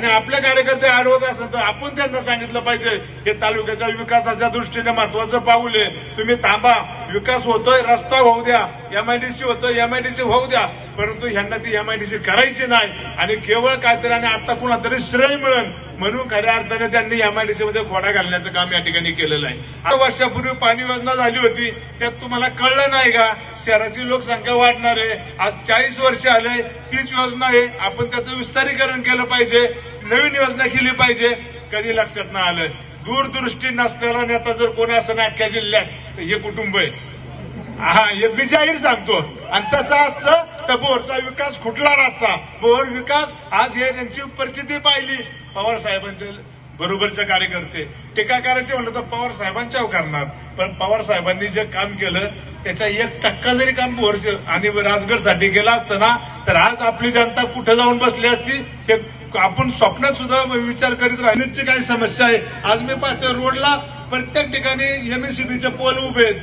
आणि आपले कार्यकर्ते अडवत असतात तर आपण त्यांना सांगितलं पाहिजे हे तालुक्याच्या विकासाच्या दृष्टीने महत्वाचं पाऊल आहे. तुम्ही थांबा. विकास होतोय रस्ता होऊ द्या. एमआयडीसी होतोय एमआयडीसी होऊ द्या. परंतु ह्यांना ती एमआयडीसी करायची नाही. आणि केवळ काहीतरी आणि आता कुणा तरी श्रेय मिळेल म्हणून खऱ्या अर्थाने त्यांनी एमआयडीसी मध्ये खोडा घालण्याचं काम या ठिकाणी केलेलं आहे. आता वर्षापूर्वी पाणी योजना झाली होती. त्यात तुम्हाला कळलं नाही का? शहराची लोकसंख्या वाढणार आहे. आज चाळीस वर्ष आले. तीच योजना आहे. आपण त्याचं विस्तारीकरण केलं पाहिजे. नवीन योजना केली पाहिजे कधी लक्षात ना आलं. दूरदृष्टी नसलेला नेता जर कोणी असं नाटक्या जिल्ह्यात तर हे कुटुंब आहे. हा हे मी जाहीर सांगतो. आणि तसं असतं तर बोरचा विकास कुठला नसता बोर विकास आज हे त्यांची परिस्थिती पाहिली. पवार साहेबांचे बरोबरचे कार्यकर्ते. टीका करायचे म्हणलं तर पवार साहेबांच्या करणार. पण पवार साहेबांनी जे काम केलं त्याच्या एक टक्का जरी काम बोर आणि राजगडसाठी केलं असतं ना तर आज आपली जनता कुठे जाऊन बसली असती हे आपण स्वप्नात सुद्धा विचार करीत राहण्याची काही समस्या आहे. आज मी पाहतो रोडला प्रत्येक ठिकाणी एमएससीबीचे पोल उभे आहेत.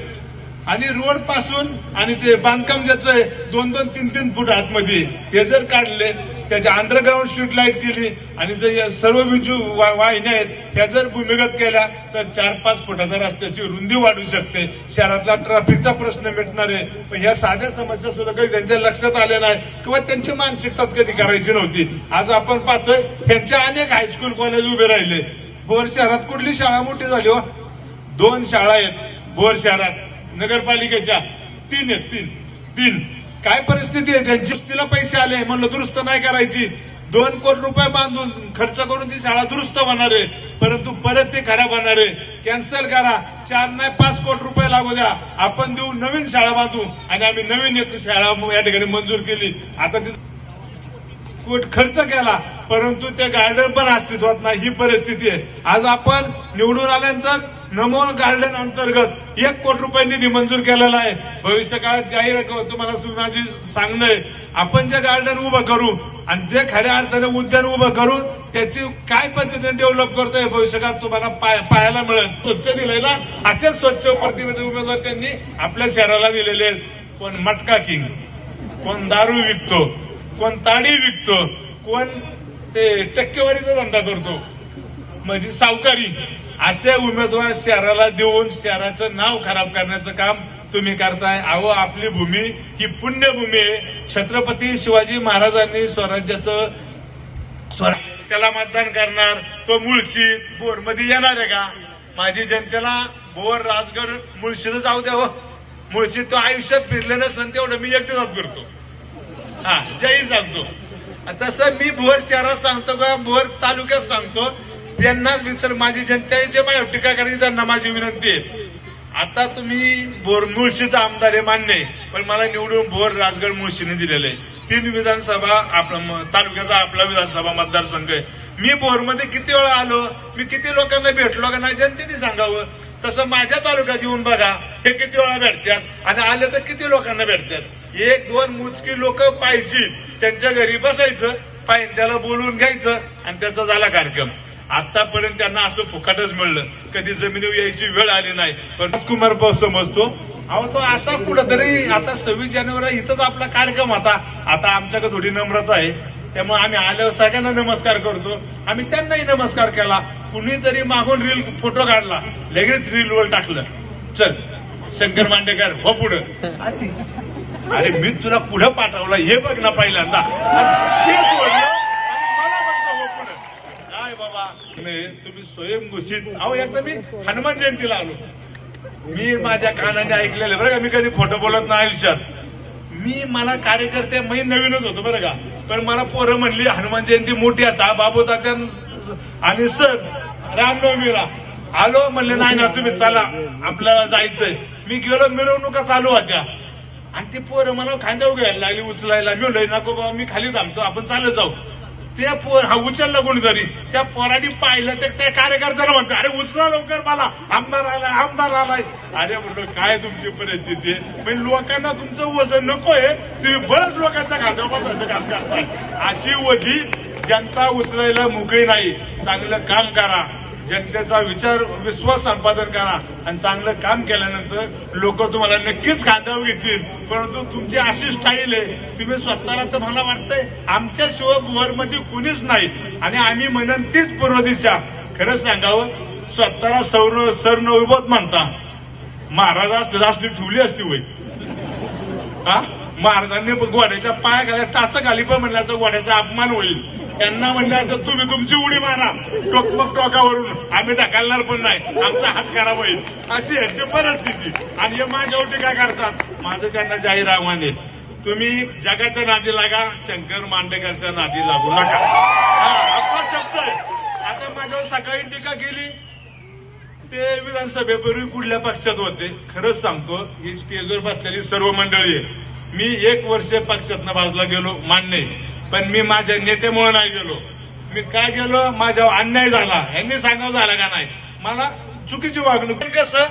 आणि रोडपासून आणि ते बांधकाम ज्याचं आहे दोन दोन तीन तीन फूट आतमध्ये. ते जर काढले त्याच्या अंडरग्राऊंड स्ट्रीट लाइट केली आणि जर या सर्व विजू वा- वाहिन्या आहेत त्या जर भूमिगत केल्या तर चार पाच फुटाच्या रस्त्याची रुंदी वाढू शकते. शहरातला ट्रॅफिकचा प्रश्न मिटणार आहे. पण ह्या साध्या समस्या सुद्धा कधी त्यांच्या लक्षात आल्या नाही किंवा त्यांची मानसिकताच कधी करायची नव्हती. आज आपण पाहतोय त्यांच्या अनेक हायस्कूल कॉलेज उभे राहिले. भोर शहरात कुठली शाळा मोठी झाली हो? दोन शाळा आहेत भोर शहरात. नगरपालिकेच्या. तीन आहेत तीन. तीन. काय परिस्थिती आहे? त्यांची पैसे आले म्हणलं दुरुस्त नाही करायची. दोन कोटी रुपये बांधून खर्च करून ती शाळा दुरुस्त होणार आहे. परंतु परत ती खराब होणार आहे. कॅन्सल करा. चार नाही पाच कोटी रुपये लागू द्या. आपण देऊ नवीन शाळा बांधू आणि आम्ही नवीन एक शाळा या ठिकाणी मंजूर केली. आता ती खर्च केला. परंतु ते गार्डन पण अस्तित्वात नाही. ही परिस्थिती आहे. आज आपण निवडून आल्यानंतर नमो गार्डन अंतर्गत एक कोटी रुपये निधी मंजूर केलेला आहे. भविष्य काळात जाहीर तुम्हाला सुनाजी सांगणं आहे आपण जे गार्डन उभं करू आणि ते खऱ्या अर्थाने उद्यान उभं करू त्याची काय पद्धतीने डेव्हलप करतोय भविष्यकाळात तुम्हाला पाहायला मिळेल. स्वच्छ दिलेला असे स्वच्छ प्रतिमेचे उमेदवार त्यांनी आपल्या शहराला दिलेले आहेत. कोण मटका किंग कोण दारू विकतो कोण ताडी विकतो कोण ते टक्केवारीचा धंदा करतो. म्हणजे सावकारी. असे उमेदवार शहराला देऊन शहराचं नाव खराब करण्याचं काम तुम्ही करताय. अहो आपली भूमी ही पुण्यभूमी आहे. छत्रपती शिवाजी महाराजांनी स्वराज्याचं स्वर- त्याला मतदान करणार. तो मुळशी बोरमध्ये येणार आहे का? माझी जनतेला बोर राजगड मुळशीला जाऊ द्यावं हो. मुळशी तो आयुष्यात फिरले नसन तेवढं मी एक करतो. हा जय सांगतो. तसं मी भोर शहरात सांगतो का? भोर तालुक्यात सांगतो. त्यांनाच विसर माझी जनता जे माझ्या टीका करायची त्यांना माझी विनंती आहे. आता तुम्ही भोर मुळशीचा आमदार आहे मान्य आहे पण मला निवडून भोर राजगड मुळशीने दिलेलं आहे. तीन विधानसभा आपला म- तालुक्याचा आपला विधानसभा मतदारसंघ आहे. मी भोरमध्ये किती वेळा आलो मी किती लोकांना भेटलो का नाही जनतेने सांगावं. तसं माझ्या तालुक्यात येऊन बघा हे किती वेळा भेटतात आणि आले तर किती लोकांना भेटतात. एक दोन मोजकी लोक पाहिजे. त्यांच्या घरी बसायचं पाहिजे त्याला बोलवून घ्यायचं आणि त्याचा झाला कार्यक्रम. आतापर्यंत त्यांना असं फुकटच मिळलं. कधी जमिनीवर यायची वेळ आली नाही. पण राजकुमार भाऊ समजतो. अहो तो असा कुठंतरी आता सव्वीस जानेवारी इथंच आपला कार्यक्रम होता. आता आमच्याकडे थोडी नम्रता आहे. त्यामुळे आम्ही आल्यावर सगळ्यांना नमस्कार करतो. आम्ही त्यांनाही नमस्कार केला. कुणीतरी मागून रील फोटो काढला. लगेच रीलवर टाकलं. चल शंकर मांडेकर हो पुढं. अरे. अरे मी तुला पुढं पाठवलं. हे बघ ना पहिल्यांदा आणि ते सोडलं आणि मला म्हणतो हो पुढं. काय बाबा नाही, तुम्ही स्वयंघोषित अहो एकदा मी हनुमान जयंतीला आलो. मी माझ्या कानाने ऐकलेले बरं का मी कधी खोटं बोलत नाही आयुष्यात. मी मला कार्यकर्ते मी नवीनच होतो बरं का. पण मला पोरं म्हणली हनुमान जयंती मोठी असता. बाबू तात्या आणि सर रामनवमीला. आलो म्हणले नाही ना तुम्ही चला. आपल्याला जायचंय. मी गेलो मिरवणुका चालू होत्या. आणि ती पोरं मला खांद्यावर घ्यायला लागली उचलायला. मी नको बाबा मी खाली थांबतो. आपण चालत जाऊ. ते पोर हा उचललं कोणीतरी त्या पोरांनी पाहिलं तर त्या कार्यकर्त्याला म्हणतो अरे उचला लवकर मला. आमदार आलाय आमदार आलाय. अरे म्हणतो काय तुमची परिस्थिती म्हणजे लोकांना तुमचं वजन नकोय. तुम्ही बरंच लोकांचा खांद्यावर बसायचं काम करताय. अशी वजी जनता उचलायला मोकळी नाही. चांगलं काम करा. जनतेचा विचार विश्वास संपादन करा आणि चांगलं काम केल्यानंतर लोक तुम्हाला नक्कीच खांद्यावर घेतील. परंतु तुमची अशी स्टाईल आहे तुम्ही स्वतःला तर मला वाटतंय आमच्या शिवाय कुणीच नाही. आणि आम्ही म्हणन तीच पूर्व दिशा. खरंच सांगावं स्वतःला सौर सरनौबत म्हणता. महाराजास असते ठेवली असती होईल हा? महाराजांनी घोड्याच्या पायाखाली टाचा खाली पण म्हणल्याचा घोड्याचा अपमान होईल. त्यांना म्हणल्याचं तुम्ही तुमची उडी मारा. टोकमक टोकावरून आम्ही ढकलणार पण नाही. आमचा हात खराब होईल. अशी ह्याची परिस्थिती. आणि हे माझ्यावर टीका करतात? माझं त्यांना जाहीर आव्हान आहे. तुम्ही जगाच्या नादी लागा शंकर मांडेकरच्या नादी लागू नका. हा आपला शब्द आहे. आता माझ्यावर सकाळी टीका केली. ते विधानसभेपूर्वी कुठल्या पक्षात होते? खरंच सांगतो ही स्टेजवर बसलेली सर्व मंडळी आहे. मी एक वर्ष पक्षातनं बाजूला गेलो मान्य आहे. पण मी माझ्या नेतेमुळे नाही गेलो. मी काय गेलो? माझ्यावर अन्याय झाला. यांनी सांगावं झाला का नाही? मला चुकीची वागणूक. पण कसं?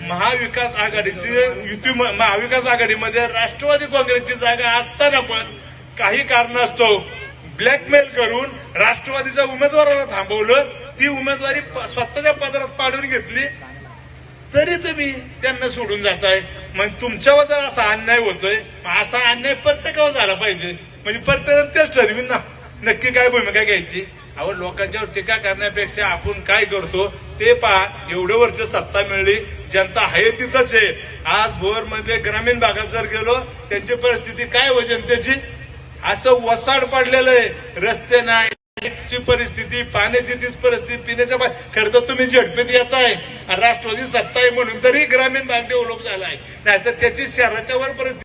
महाविकास आघाडीची युती महाविकास आघाडीमध्ये राष्ट्रवादी काँग्रेसची जागा असताना पण काही कारणास्तव ब्लॅकमेल करून राष्ट्रवादीच्या उमेदवाराला थांबवलं. ती उमेदवारी प- स्वतःच्या पदरात पाडून घेतली. तरी तुम्ही त्यांना सोडून जाताय. मग तुमच्यावर जर असा अन्याय होतोय मग असा अन्याय प्रत्येकावर झाला पाहिजे. म्हणजे परत तेच ठरवीन ना. नक्की काय भूमिका घ्यायची? अहो लोकांच्यावर टीका करण्यापेक्षा आपण काय करतो ते पहा. एवढं वर्ष सत्ता मिळली जनता आहे तिथंच आहे. आज भोरमध्ये ग्रामीण भागात जर गेलो त्यांची परिस्थिती काय हो जनतेची? असं वसाड पडलेलं आहे. रस्ते नाही ची परिस्थिती पाण्याची तीच परिस्थिती पिण्याच्या पा खरं तर तुम्ही झटपेत येत आहे राष्ट्रवादी सत्ता आहे म्हणून तरी ग्रामीण भाग डेव्हलप झाला आहे नाहीतर त्याची शहराच्या वर परिस्थिती